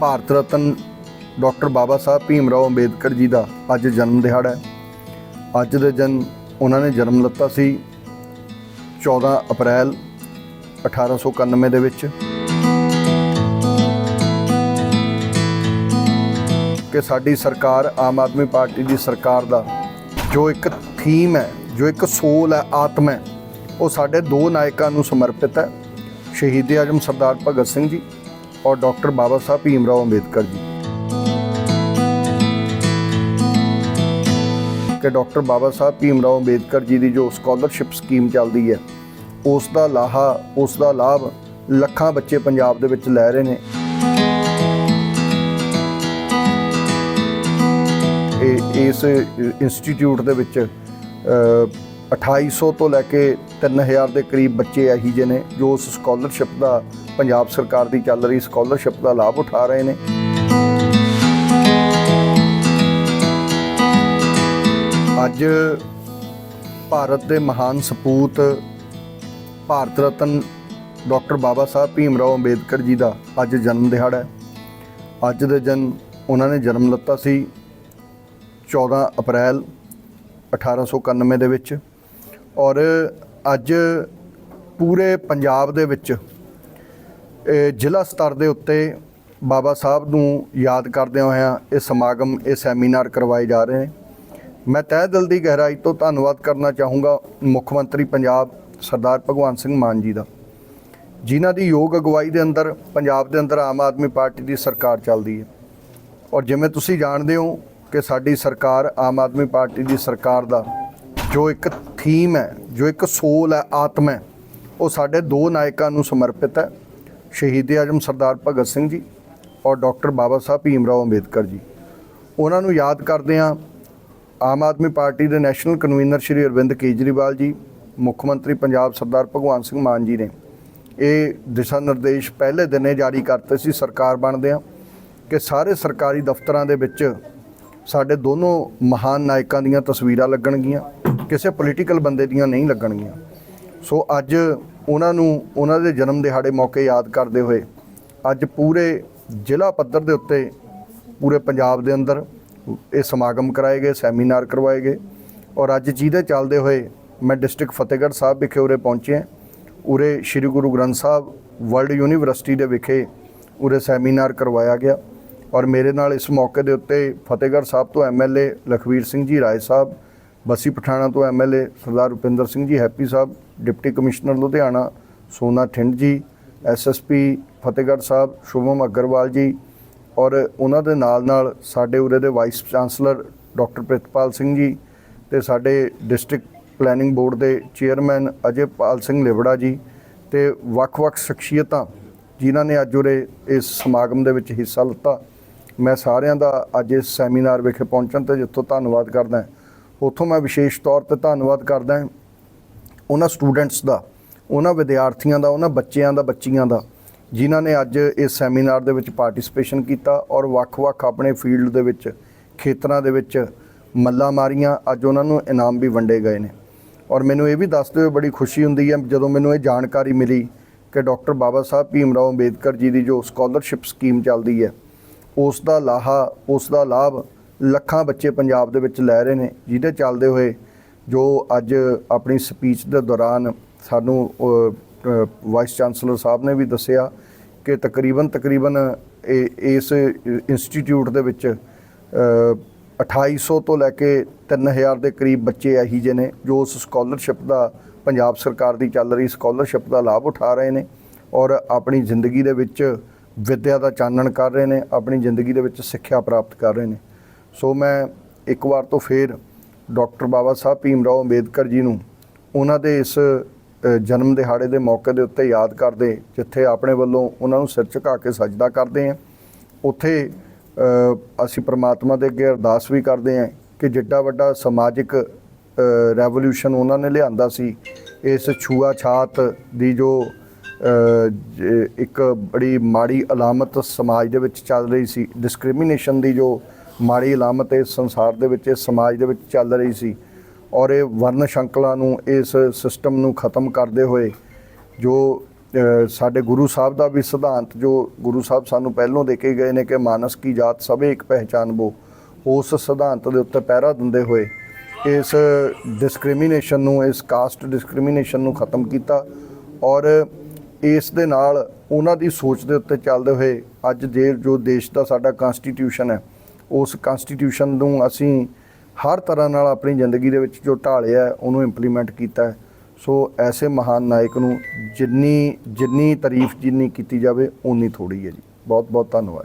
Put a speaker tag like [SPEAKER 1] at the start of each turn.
[SPEAKER 1] Bharat Ratna doctor ਬਾਬਾ ਸਾਹਿਬ ਭੀਮ ਰਾਓ ਅੰਬੇਦਕਰ ਜੀ ਦਾ ਅੱਜ ਜਨਮ ਦਿਹਾੜਾ ਹੈ। ਅੱਜ ਦੇ ਦਿਨ ਉਹਨਾਂ ਨੇ ਜਨਮ ਲਿੱਤਾ ਸੀ 14 ਅਪ੍ਰੈਲ 1891 ਦੇ ਵਿੱਚ। ਕਿ ਸਾਡੀ ਸਰਕਾਰ, ਆਮ ਆਦਮੀ ਪਾਰਟੀ ਦੀ ਸਰਕਾਰ ਦਾ ਜੋ ਇੱਕ ਥੀਮ ਹੈ, ਜੋ ਇੱਕ ਸੋਲ ਹੈ, ਆਤਮਾ ਹੈ, ਉਹ ਸਾਡੇ ਦੋ ਨਾਇਕਾਂ ਨੂੰ ਸਮਰਪਿਤ ਹੈ, ਸ਼ਹੀਦ ਆਜਮ ਸਰਦਾਰ ਭਗਤ ਸਿੰਘ ਜੀ। ਔਰ ਡਾਕਟਰ ਬਾਬਾ ਸਾਹਿਬ ਭੀਮ ਰਾਓ ਅੰਬੇਦਕਰ ਜੀ। ਕਿ ਡਾਕਟਰ ਬਾਬਾ ਸਾਹਿਬ ਭੀਮ ਰਾਓ ਅੰਬੇਦਕਰ ਜੀ ਦੀ ਜੋ ਸਕਾਲਰਸ਼ਿਪ ਸਕੀਮ ਚੱਲਦੀ ਹੈ ਉਸ ਦਾ ਲਾਹਾ ਉਸ ਦਾ ਲਾਭ ਲੱਖਾਂ ਬੱਚੇ ਪੰਜਾਬ ਦੇ ਵਿੱਚ ਲੈ ਰਹੇ ਨੇ। ਇਸ ਇੰਸਟੀਚਿਊਟ ਦੇ ਵਿੱਚ ਅ, 2800 ਤੋਂ ਲੈ ਕੇ 3000 ਦੇ ਕਰੀਬ ਬੱਚੇ ਇਹੀ ਜਿਹੇ ਨੇ ਜੋ ਉਸ ਸਕਾਲਰਸ਼ਿਪ ਦਾ ਪੰਜਾਬ ਸਰਕਾਰ ਦੀ ਚੱਲ ਰਹੀ ਸਕਾਲਰਸ਼ਿਪ ਦਾ ਲਾਭ ਉਠਾ ਰਹੇ ਨੇ। ਅੱਜ ਭਾਰਤ ਦੇ ਮਹਾਨ ਸਪੂਤ ਭਾਰਤ ਰਤਨ ਡਾਕਟਰ ਬਾਬਾ ਸਾਹਿਬ ਭੀਮ ਰਾਓ ਅੰਬੇਦਕਰ ਜੀ ਦਾ ਅੱਜ ਜਨਮ ਦਿਹਾੜਾ ਹੈ। ਅੱਜ ਦੇ ਦਿਨ ਉਹਨਾਂ ਨੇ ਜਨਮ ਲਿੱਤਾ ਸੀ 14 ਅਪ੍ਰੈਲ 1891 ਦੇ ਵਿੱਚ ਔਰ ਅੱਜ ਪੂਰੇ ਪੰਜਾਬ ਦੇ ਵਿੱਚ, ਇਹ ਜ਼ਿਲ੍ਹਾ ਸਤਰ ਦੇ ਉੱਤੇ ਬਾਬਾ ਸਾਹਿਬ ਨੂੰ ਯਾਦ ਕਰਦਿਆਂ ਹੋਇਆਂ ਇਹ ਸਮਾਗਮ, ਇਹ ਸੈਮੀਨਾਰ ਕਰਵਾਏ ਜਾ ਰਹੇ ਨੇ। ਮੈਂ ਤਹਿ ਦਿਲ ਦੀ ਗਹਿਰਾਈ ਤੋਂ ਧੰਨਵਾਦ ਕਰਨਾ ਚਾਹੂੰਗਾ ਮੁੱਖ ਮੰਤਰੀ ਪੰਜਾਬ ਸਰਦਾਰ ਭਗਵੰਤ ਸਿੰਘ ਮਾਨ ਜੀ ਦਾ, ਜਿਨ੍ਹਾਂ ਦੀ ਯੋਗ ਅਗਵਾਈ ਦੇ ਅੰਦਰ, ਪੰਜਾਬ ਦੇ ਅੰਦਰ ਆਮ ਆਦਮੀ ਪਾਰਟੀ ਦੀ ਸਰਕਾਰ ਚੱਲਦੀ ਹੈ। ਔਰ ਜਿਵੇਂ ਤੁਸੀਂ ਜਾਣਦੇ ਹੋ ਕਿ ਸਾਡੀ ਸਰਕਾਰ ਆਮ ਆਦਮੀ ਪਾਰਟੀ ਦੀ ਸਰਕਾਰ ਦਾ ਜੋ ਇੱਕ ਥੀਮ ਹੈ, ਜੋ ਇੱਕ ਸੋਲ ਹੈ, ਆਤਮਾ ਹੈ, ਉਹ ਸਾਡੇ ਦੋ ਨਾਇਕਾਂ ਨੂੰ ਸਮਰਪਿਤ ਹੈ, ਸ਼ਹੀਦ ਆਜਮ ਸਰਦਾਰ ਭਗਤ ਸਿੰਘ ਜੀ ਔਰ ਡਾਕਟਰ ਬਾਬਾ ਸਾਹਿਬ ਭੀਮ ਰਾਓ ਅੰਬੇਦਕਰ ਜੀ। ਉਹਨਾਂ ਨੂੰ ਯਾਦ ਕਰਦੇ ਹਾਂ, ਆਮ ਆਦਮੀ ਪਾਰਟੀ ਦੇ ਨੈਸ਼ਨਲ ਕਨਵੀਨਰ ਸ਼੍ਰੀ ਅਰਵਿੰਦ ਕੇਜਰੀਵਾਲ ਜੀ, ਮੁੱਖ ਮੰਤਰੀ ਪੰਜਾਬ ਸਰਦਾਰ ਭਗਵੰਤ ਸਿੰਘ ਮਾਨ ਜੀ ਨੇ। ਇਹ ਦਿਸ਼ਾ ਨਿਰਦੇਸ਼ ਪਹਿਲੇ ਦਿਨੇ ਜਾਰੀ ਕਰਤੇ ਸੀ, ਸਰਕਾਰ ਬਣਦਿਆਂ ਕਿ ਸਾਰੇ ਸਰਕਾਰੀ ਦਫ਼ਤਰਾਂ ਦੇ ਵਿੱਚ ਸਾਡੇ ਦੋਨੋਂ ਮਹਾਨ ਨਾਇਕਾਂ ਦੀਆਂ ਤਸਵੀਰਾਂ ਲੱਗਣਗੀਆਂ। ਕਿਸੇ ਪੋਲੀਟੀਕਲ ਬੰਦੇ ਦੀਆਂ ਨਹੀਂ ਲੱਗਣਗੀਆਂ। ਸੋ ਅੱਜ ਉਹਨਾਂ ਨੂੰ ਉਹਨਾਂ ਦੇ ਜਨਮ ਦਿਹਾੜੇ ਮੌਕੇ ਯਾਦ ਕਰਦੇ ਹੋਏ ਅੱਜ ਪੂਰੇ ਜ਼ਿਲ੍ਹਾ ਪੱਧਰ ਦੇ ਉੱਤੇ, ਪੂਰੇ ਪੰਜਾਬ ਦੇ ਅੰਦਰ ਇਹ ਸਮਾਗਮ ਕਰਾਏ ਗਏ, ਸੈਮੀਨਾਰ ਕਰਵਾਏ ਗਏ ਔਰ ਅੱਜ ਜਿਹਦੇ ਚੱਲਦੇ ਹੋਏ ਮੈਂ ਡਿਸਟ੍ਰਿਕਟ ਫਤਿਹਗੜ੍ਹ ਸਾਹਿਬ ਵਿਖੇ ਉਰੇ ਪਹੁੰਚੇ ਹਾਂ ਉਰੇ ਸ੍ਰੀ ਗੁਰੂ ਗ੍ਰੰਥ ਸਾਹਿਬ ਵਰਲਡ ਯੂਨੀਵਰਸਿਟੀ ਦੇ ਵਿਖੇ ਉਰੇ ਸੈਮੀਨਾਰ ਕਰਵਾਇਆ ਗਿਆ ਔਰ ਮੇਰੇ ਨਾਲ ਇਸ ਮੌਕੇ ਦੇ ਉੱਤੇ ਫਤਿਹਗੜ੍ਹ ਸਾਹਿਬ ਤੋਂ ਐਮਐਲਏ ਲਖਵੀਰ ਸਿੰਘ ਜੀ ਰਾਏ ਸਾਹਿਬ ਬਸੀ ਪਠਾਣਾ ਤੋਂ MLA Sardar Rupinder Singh ji, Happy Sahib, deputy commissioner Ludhiana, Sona Thind ji SSP Fatehgarh Sahib, Shubham Agarwal ji ਔਰ ਉਹਨਾਂ ਦੇ ਨਾਲ ਨਾਲ ਸਾਡੇ ਉਰੇ ਦੇ vice chancellor doctor Pritpal Singh ji ਤੇ ਸਾਡੇ ਡਿਸਟ੍ਰਿਕਟ ਪਲੈਨਿੰਗ ਬੋਰਡ ਦੇ ਚੇਅਰਮੈਨ ਅਜੇਪਾਲ ਸਿੰਘ ਲਿਵੜਾ ਜੀ ਤੇ ਵੱਖ-ਵੱਖ ਸ਼ਖਸੀਅਤਾਂ ਜਿਨ੍ਹਾਂ ਨੇ ਅੱਜ ਉਰੇ ਇਸ ਸਮਾਗਮ ਦੇ ਵਿੱਚ ਹਿੱਸਾ ਲਿੱਤਾ। ਮੈਂ ਸਾਰਿਆਂ ਦਾ ਅੱਜ ਇਸ ਸੈਮੀਨਾਰ ਵਿਖੇ ਪਹੁੰਚਣ ਤੇ ਜਿੱਥੋਂ ਧੰਨਵਾਦ ਕਰਦਾ ਹਾਂ। ਉੱਥੋਂ ਮੈਂ ਵਿਸ਼ੇਸ਼ ਤੌਰ ਤੇ ਧੰਨਵਾਦ ਕਰਦਾ ਹਾਂ ਉਹਨਾਂ ਸਟੂਡੈਂਟਸ ਦਾ, ਉਹਨਾਂ ਵਿਦਿਆਰਥੀਆਂ ਦਾ, ਉਹਨਾਂ ਬੱਚਿਆਂ ਦਾ, ਬੱਚੀਆਂ ਦਾ, ਜਿਨ੍ਹਾਂ ਨੇ ਅੱਜ ਇਸ ਸੈਮੀਨਾਰ ਦੇ ਵਿੱਚ ਪਾਰਟਿਸਿਪੇਸ਼ਨ ਕੀਤਾ ਔਰ ਵੱਖ-ਵੱਖ ਆਪਣੇ ਫੀਲਡ ਦੇ ਵਿੱਚ, ਖੇਤਰਾਂ ਦੇ ਵਿੱਚ ਮੱਲਾਂ ਮਾਰੀਆਂ। ਅੱਜ ਉਹਨਾਂ ਨੂੰ ਇਨਾਮ ਵੀ ਵੰਡੇ ਗਏ ਨੇ। ਔਰ ਮੈਨੂੰ ਇਹ ਵੀ ਦੱਸਦੇ ਹੋਏ ਬੜੀ ਖੁਸ਼ੀ ਹੁੰਦੀ ਹੈ ਜਦੋਂ ਮੈਨੂੰ ਇਹ ਜਾਣਕਾਰੀ ਮਿਲੀ ਕਿ ਡਾਕਟਰ ਬਾਬਾ ਸਾਹਿਬ ਭੀਮ ਰਾਓ ਅੰਬੇਦਕਰ ਜੀ ਦੀ ਜੋ ਸਕਾਲਰਸ਼ਿਪ ਸਕੀਮ ਚੱਲਦੀ ਹੈ, ਉਸ ਦਾ ਲਾਹਾ, ਉਸ ਦਾ ਲਾਭ ਲੱਖਾਂ ਬੱਚੇ ਪੰਜਾਬ ਦੇ ਵਿੱਚ ਲੈ ਰਹੇ ਨੇ ਜਿਹਦੇ ਚੱਲਦੇ ਹੋਏ ਜੋ ਅੱਜ ਆਪਣੀ ਸਪੀਚ ਦੇ ਦੌਰਾਨ ਸਾਨੂੰ ਵਾਈਸ ਚਾਂਸਲਰ ਸਾਹਿਬ ਨੇ ਵੀ ਦੱਸਿਆ ਕਿ ਤਕਰੀਬਨ ਤਕਰੀਬਨ ਇਹ- ਇਸ ਇੰਸਟੀਚਿਊਟ ਦੇ ਵਿੱਚ ਅ, 2800 ਤੋਂ ਲੈ ਕੇ 3000 ਦੇ ਕਰੀਬ ਬੱਚੇ ਇਹੀ ਜਿਹੇ ਨੇ ਜੋ ਉਸ ਸਕਾਲਰਸ਼ਿਪ ਦਾ ਪੰਜਾਬ ਸਰਕਾਰ ਦੀ ਚੱਲ ਰਹੀ ਸਕਾਲਰਸ਼ਿਪ ਦਾ ਲਾਭ ਉਠਾ ਰਹੇ ਨੇ ਔਰ ਆਪਣੀ ਜ਼ਿੰਦਗੀ ਦੇ ਵਿੱਚ ਵਿੱਦਿਆ ਦਾ ਚਾਨਣ ਕਰ ਰਹੇ ਨੇ ਆਪਣੀ ਜ਼ਿੰਦਗੀ ਦੇ ਵਿੱਚ ਸਿੱਖਿਆ ਪ੍ਰਾਪਤ ਕਰ ਰਹੇ ਨੇ। ਸੋ ਮੈਂ ਇੱਕ ਵਾਰ ਤੋਂ ਫੇਰ ਡਾਕਟਰ ਬਾਬਾ ਸਾਹਿਬ ਭੀਮ ਰਾਓ ਅੰਬੇਦਕਰ ਜੀ ਨੂੰ ਉਹਨਾਂ ਦੇ ਇਸ ਜਨਮ ਦਿਹਾੜੇ ਦੇ ਮੌਕੇ ਦੇ ਉੱਤੇ ਯਾਦ ਕਰਦੇ, ਜਿੱਥੇ ਆਪਣੇ ਵੱਲੋਂ ਉਹਨਾਂ ਨੂੰ ਸਿਰ ਝੁਕਾ ਕੇ ਸਜਦਾ ਕਰਦੇ ਹਾਂ। ਉੱਥੇ ਅਸੀਂ ਪ੍ਰਮਾਤਮਾ ਦੇ ਅੱਗੇ ਅਰਦਾਸ ਵੀ ਕਰਦੇ ਹਾਂ ਕਿ ਜਿੱਡਾ ਵੱਡਾ ਸਮਾਜਿਕ ਰੈਵੋਲੂਸ਼ਨ ਉਹਨਾਂ ਨੇ ਲਿਆਂਦਾ ਸੀ, ਇਸ ਛੂਆਛਾਤ ਦੀ ਜੋ, ਇੱਕ ਬੜੀ ਮਾੜੀ ਅਲਾਮਤ ਸਮਾਜ ਦੇ ਵਿੱਚ ਚੱਲ ਰਹੀ ਸੀ, ਡਿਸਕ੍ਰਿਮੀਨੇਸ਼ਨ ਦੀ ਜੋ ਮਾੜੀ ਅਲਾਮਤ ਇਸ ਸੰਸਾਰ ਦੇ ਵਿੱਚ, ਇਸ ਸਮਾਜ ਦੇ ਵਿੱਚ ਚੱਲ ਰਹੀ ਸੀ ਔਰ ਇਹ ਵਰਨ ਸ਼ੰਕਲਾਂ ਨੂੰ, ਇਸ ਸਿਸਟਮ ਨੂੰ ਖਤਮ ਕਰਦੇ ਹੋਏ ਜੋ ਸਾਡੇ ਗੁਰੂ ਸਾਹਿਬ ਦਾ ਵੀ ਸਿਧਾਂਤ, ਜੋ ਗੁਰੂ ਸਾਹਿਬ ਸਾਨੂੰ ਪਹਿਲੋਂ ਦੇ ਕੇ ਗਏ ਨੇ ਕਿ ਮਾਨਸ ਕੀ ਜਾਤ ਸਭੇ ਇੱਕ ਪਹਿਚਾਨ ਬੋ, ਉਸ ਸਿਧਾਂਤ ਦੇ ਉੱਤੇ ਪਹਿਰਾ ਦਿੰਦੇ ਹੋਏ ਇਸ ਡਿਸਕ੍ਰਿਮੀਨੇਸ਼ਨ ਨੂੰ, ਇਸ ਕਾਸਟ ਡਿਸਕ੍ਰਿਮੀਨੇਸ਼ਨ ਨੂੰ ਖਤਮ ਕੀਤਾ ਔਰ ਇਸ ਦੇ ਨਾਲ ਉਹਨਾਂ ਦੀ ਸੋਚ ਦੇ ਉੱਤੇ ਚੱਲਦੇ ਹੋਏ ਅੱਜ ਜੇ ਜੋ ਦੇਸ਼ ਦਾ ਸਾਡਾ ਕਨਸਟੀਟਿਊਸ਼ਨ ਹੈ ਉਸ ਕਨਸਟੀਟਿਊਸ਼ਨ ਨੂੰ ਅਸੀਂ ਹਰ ਤਰ੍ਹਾਂ ਨਾਲ ਆਪਣੀ ਜ਼ਿੰਦਗੀ ਦੇ ਵਿੱਚ ਜੋ ਢਾਲਿਆ ਉਹਨੂੰ ਇੰਪਲੀਮੈਂਟ ਕੀਤਾ ਸੋ ਐਸੇ ਮਹਾਨ ਨਾਇਕ ਨੂੰ ਜਿੰਨੀ ਜਿੰਨੀ ਤਾਰੀਫ ਜਿੰਨੀ ਕੀਤੀ ਜਾਵੇ, ਓਨੀ ਥੋੜੀ ਹੈ ਜੀ। ਬਹੁਤ ਬਹੁਤ ਧੰਨਵਾਦ ਜੀ।